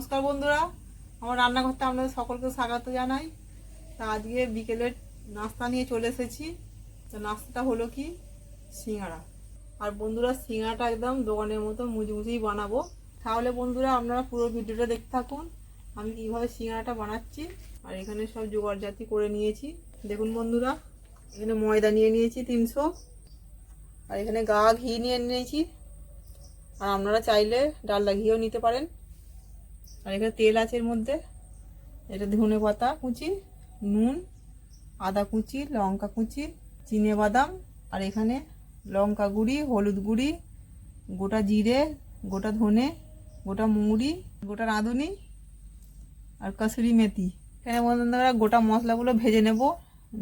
নমস্কার বন্ধুরা। আমার রান্নাঘরটা আপনাদের সকলকে স্বাগত জানাই। তা আজকে বিকেলের নাস্তা নিয়ে চলে এসেছি। তো নাস্তাটা হলো কি? সিঙ্গাড়া। আর বন্ধুরা, সিঙ্গাড়াটা একদম দোকানের মতো মুচমুচেই বানাবো। তাহলে বন্ধুরা, আপনারা পুরো ভিডিওটা দেখতে থাকুন। আমি কীভাবে সিঙ্গাড়াটা বানাচ্ছি। আর এখানে সব জোগাড় জাতি করে নিয়েছি। দেখুন বন্ধুরা, এখানে ময়দা নিয়ে নিয়েছি তিনশো। আর এখানে গা ঘি নিয়ে নিয়েছি। আর আপনারা চাইলে ডালডা ঘিও নিতে পারেন। আর এখানে তেল আছে এর মধ্যে। এটা ধনে পাতা কুচি, নুন, আদা কুচি, লঙ্কা কুচি, চিনে বাদাম, আর এখানে লঙ্কা গুঁড়ি, হলুদ গুঁড়ি, গোটা জিরে, গোটা ধনে, গোটা মুড়ি, গোটা রাঁধুনি আর কসুরি মেথি। এখানে বন্ধুরা গোটা মশলাগুলো ভেজে নেব,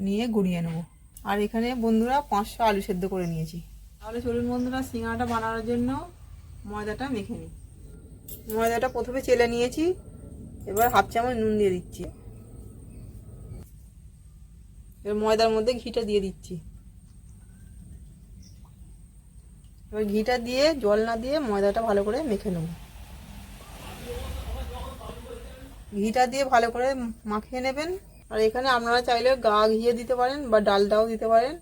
নিয়ে গুঁড়িয়ে নেব। আর এখানে বন্ধুরা পাঁচশো আলু সেদ্ধ করে নিয়েছি। তাহলে চলুন বন্ধুরা, সিঙ্গাড়াটা বানানোর জন্য ময়দাটা মেখে নিই। ময়দাটা প্রথমে চেলে নিয়েছি, এবার হাফ চামচ নুন দিয়ে দিচ্ছি। এবার ময়দার মধ্যে ঘিটা দিয়ে দিচ্ছি। এবার ঘিটা দিয়ে, জল না দিয়ে ময়দাটা ভালো করে মেখে নেব। ঘিটা দিয়ে ভালো করে মাখিয়ে নেবেন। আর এখানে আপনারা চাইলে গা ঘিয়ে দিতে পারেন বা ডালটাও দিতে পারেন,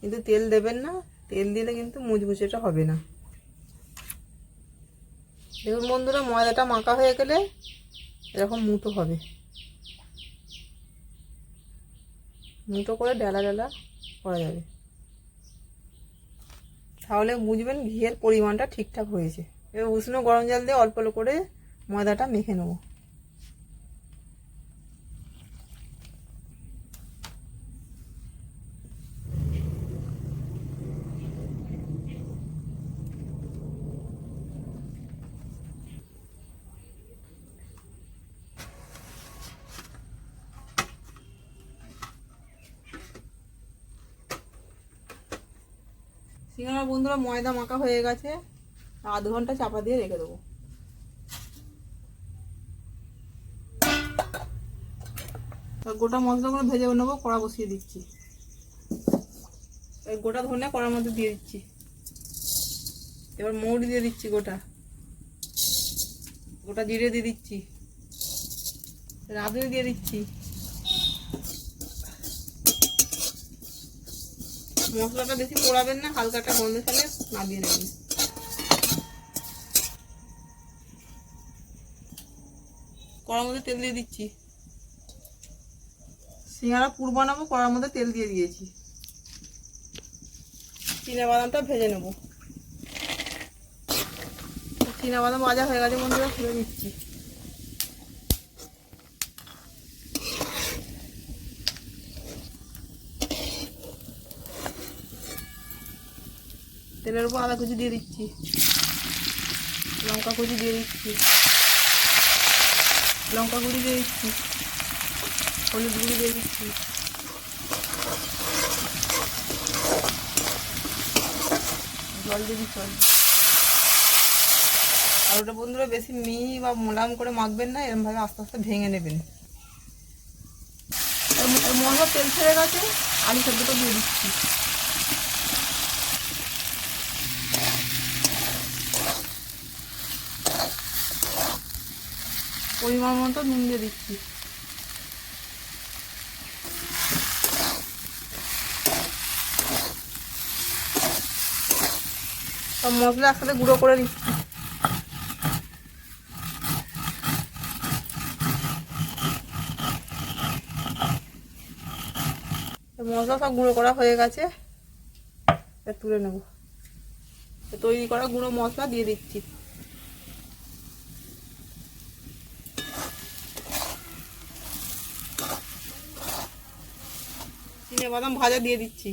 কিন্তু তেল দেবেন না। তেল দিলে কিন্তু মুচমুচেটা হবে না। দেখুন বন্ধুরা, ময়দাটা মাখা হয়ে গেলে এরকম মুটো হবে। মুটো করে ডালা ডালা করা যাবে। তাহলে বুঝবেন ঘিয়ের পরিমাণটা ঠিকঠাক হয়েছে। এবার উষ্ণ গরম জল দিয়ে অল্প অল্প করে ময়দাটা মেখে নেব। সিঙ্গারা বন্ধুরা ময়দা মাখা হয়ে গেছে, আধ ঘণ্টা চাপা দিয়ে রেখে দেবো। গোটা মশলাগুলো ভেজে নেব, কড়া বসিয়ে দিচ্ছি। গোটা ধনে কড়ার মধ্যে দিয়ে দিচ্ছি। এবার মৌরি দিয়ে দিচ্ছি গোটা। গোটা জিরে দিয়ে দিচ্ছি। রাঁধুনি দিয়ে দিচ্ছি। মশলাটা বেশি পোড়াবেন না হালকাটা গন্ধ ফেলে নামিয়ে নেবেন। কড়ার মধ্যে তেল দিয়ে দিচ্ছি। সিঙ্গারা পুর বানাবো কড়ার মধ্যে তেল দিয়ে দিয়েছি। চিনা বাদামটা ভেজে নেব। চিনা বাদাম ভাজা হয়ে গেছে বন্ধুরা খুলে নিচ্ছি। তেলের উপর আদা কুচি দিয়ে দিচ্ছি। লঙ্কা কুচি দিয়ে দিচ্ছি। লঙ্কা গুঁড়ি দিয়ে দিচ্ছি। হলুদ গুঁড়ি দিয়ে দিচ্ছি। জল দিয়ে দিচ্ছি। আর ওটা বন্ধুরা বেশি মিহি বা মোলাম করে মাখবেন না, এরমভাবে আস্তে আস্তে ভেঙে নেবেন। মশলা তেল ছেড়ে গেছে, আলু সেদ্ধটা দিয়ে দিচ্ছি। পরিমাণ মতো নুন দিয়ে দিচ্ছি। সব মশলা একসাথে গুঁড়ো করে দিচ্ছি মশলা সব গুঁড়ো করা হয়ে গেছে। তুলে নেব। তৈরি করা গুঁড়ো মশলা দিয়ে দিচ্ছি। চিনে বাদাম ভাজা দিয়ে দিচ্ছি।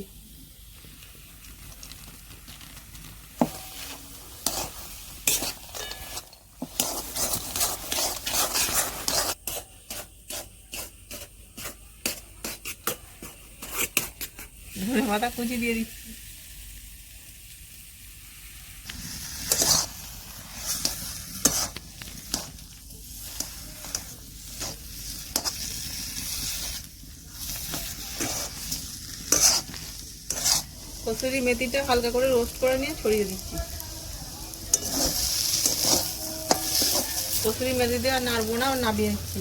ধনে পাতা কুচি দিয়ে দিচ্ছি। কসুরি মেথিটা হালকা করে রোস্ট করে নিয়ে ছড়িয়ে দিচ্ছি। কসুরি মেথি দিয়ে আর নাড়বো না, নাবিয়ে নিচ্ছি।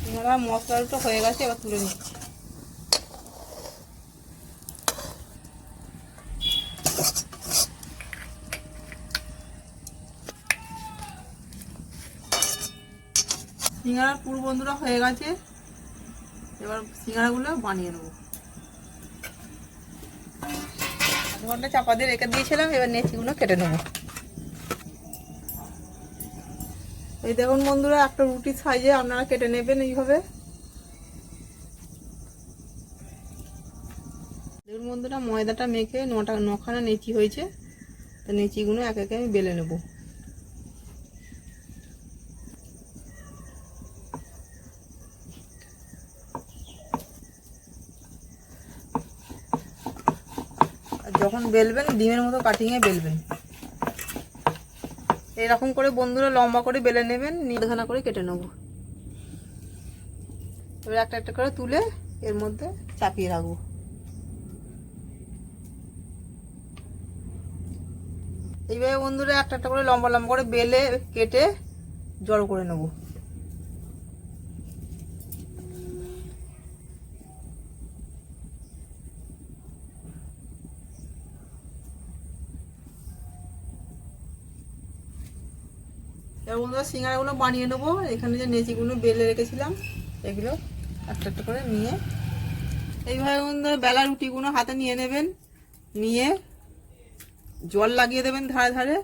সিঙ্গারা মশলাটা হয়ে গেছে, এবার তুলে নিচ্ছি। সিঙ্গারা পুরো বন্ধুরা হয়ে গেছে। এবার সিঙ্গারাগুলো বানিয়ে নেব আধ ঘণ্টা চাপা দিয়ে রেখে দিয়েছিলাম, এবার নেচিগুলো কেটে নেব। এই দেখুন বন্ধুরা, একটা রুটি সাইজে আপনারা কেটে নেবেন এইভাবে। বন্ধুরা, ময়দাটা মেখে নটা নখানা নেচি হয়েছে। তো নেচিগুলো এক একে আমি বেলে নেব আর যখন বেলবেন, ডিমের মতো কাটিংয়ে বেলবেন। এরকম করে বন্ধুরা লম্বা করে বেলে নেবেন নির্ধানা করে কেটে নেব। এবার একটা একটা করে তুলে এর মধ্যে চাপিয়ে রাখব। এইভাবে বন্ধুরা একটা একটা করে লম্বা লম্বা করে বেলে, কেটে জড়ো করে নেব। এবার বন্ধুরা সিঙ্গারাগুলো বানিয়ে নেব। এখানে যে নেচিগুলো বেলে রেখেছিলাম, এগুলো একটা একটা করে নিয়ে। এইভাবে বন্ধুরা বেলা রুটিগুলো হাতে নিয়ে নেবেন, নিয়ে জল লাগিয়ে দেবেন ধারে ধারে।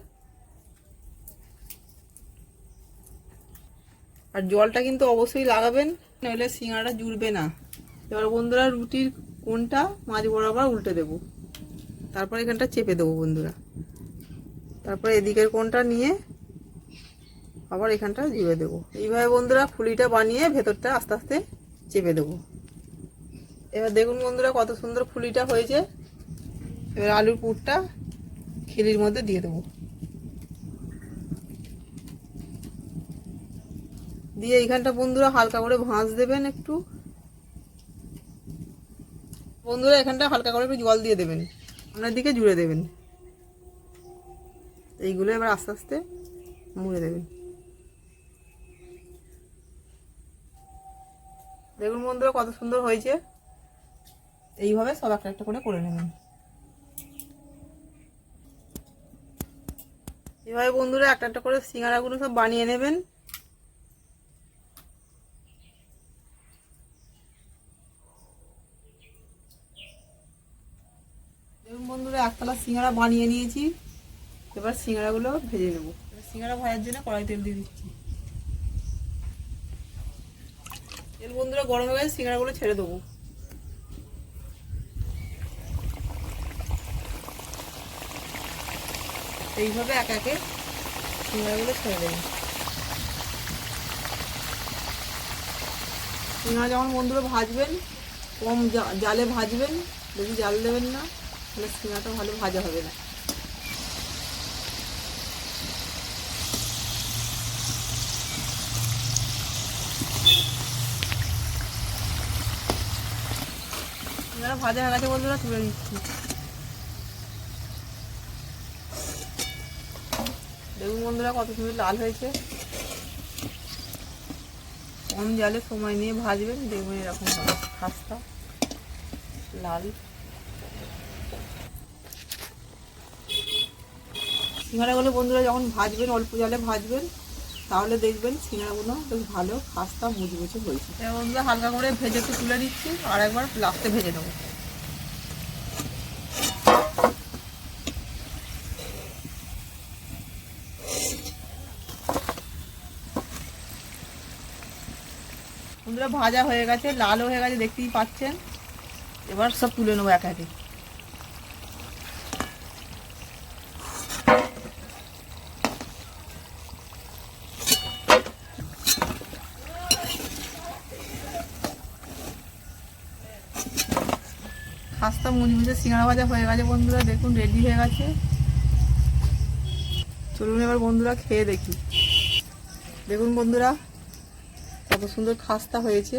আর জলটা কিন্তু অবশ্যই লাগাবেন, নইলে সিঙ্গাড়া জুড়বে না। এবার বন্ধুরা রুটির কোনটা মাঝ বরাবর উল্টে দেবো। তারপর এখানটা চেপে দেবো বন্ধুরা। তারপর এদিকের কোনটা নিয়ে আবার এখানটা জুড়ে দেবো। এইভাবে বন্ধুরা ফুলিটা বানিয়ে ভেতরটা আস্তে আস্তে চেপে দেবো। এবার দেখুন বন্ধুরা কত সুন্দর ফুলিটা হয়েছে। এবার আলুর পুরটা খিলির মধ্যে দিয়ে দেবো। দিয়ে এইখানটা বন্ধুরা হালকা করে ভাঁজ দেবেন একটু। বন্ধুরা এখানটা হালকা করে একটু জল দিয়ে দেবেন। আপনার দিকে জুড়ে দেবেন। এইগুলো এবার আস্তে আস্তে মুড়ে দেবেন। দেখুন বন্ধুরা কত সুন্দর হয়েছে। এইভাবে সব একটা একটা করে করে নেবেন। এভাবে বন্ধুরা একটা একটা করে সিঙ্গারাগুলো সব বানিয়ে নেবেন। বন্ধুরা, একতলা সিঙ্গারা বানিয়ে নিয়েছি। এবার সিঙ্গারাগুলো ভেজে নেব। সিঙ্গারা ভাজার জন্য কড়াই তেল দিয়ে দিচ্ছি। তেল বন্ধুরা গরম হয়ে গেছে সিঙ্গারাগুলো ছেড়ে দেবো। এইভাবে এক একে সিঙ্গারাগুলো ছেড়ে দেবেন সিঙ্গারা যখন বন্ধুরা ভাজবেন, কম জালে ভাজবেন, বেশি জাল দেবেন না, তাহলে সিঙ্গারাটা ভালো ভাজা হবে না। ভাজা হয়ে গেছে বন্ধুরা, তুলে নিচ্ছি। দেখুন বন্ধুরা, কত সুন্দর লাল হয়েছে। কম জালে সময় নিয়ে ভাজবেন দেখবেন এরকম খাস্তা লাল। সিঙ্গারাগুলো বন্ধুরা, যখন ভাজবেন, অল্প জালে ভাজবেন তাহলে দেখবেন সিঙ্গারাগুলো বেশ ভালো খাস্তা মুচমুচে হয়েছে। বন্ধুরা হালকা করে ভেজে একটু তুলে দিচ্ছি আর একবার লাস্টে ভেজে বন্ধুরা ভাজা হয়ে গেছে, লালও হয়ে গেছে, দেখতেই পাচ্ছেন। এবার সব তুলে নেব এক একে। খাস্তা মুচমুচে সিঙ্গাড়া ভাজা হয়ে গেছে বন্ধুরা, দেখুন রেডি হয়ে গেছে। চলুন এবার বন্ধুরা খেয়ে দেখি। দেখুন বন্ধুরা, কত সুন্দর খাস্তা হয়েছে।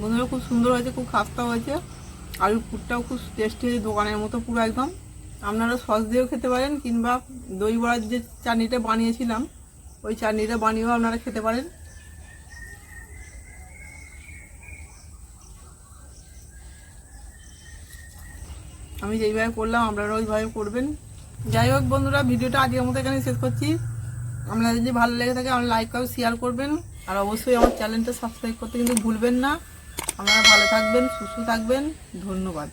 বন্ধুরা খুব সুন্দর হয়েছে, খুব খাস্তা হয়েছে। আলুর পুরটাও খুব টেস্টি দোকানের মতো পুরো একদম। আপনারা সস দিয়েও খেতে পারেন কিংবা দই বড়ার যে চাটনিটা বানিয়েছিলাম, ওই চাটনিটা বানিয়েও আপনারা খেতে পারেন। আমি যেইভাবে করলাম আপনারা ওইভাবে করবেন। যাই হোক বন্ধুরা, ভিডিওটা আজকের মতো এখানে শেষ করছি। আপনারা যদি ভালো লেগে থাকে, আমার লাইক করে শেয়ার করবেন। আর অবশ্যই আমার চ্যানেলটা সাবস্ক্রাইব করতে কিন্তু ভুলবেন না। আপনারা ভালো থাকবেন, সুস্থ থাকবেন। ধন্যবাদ।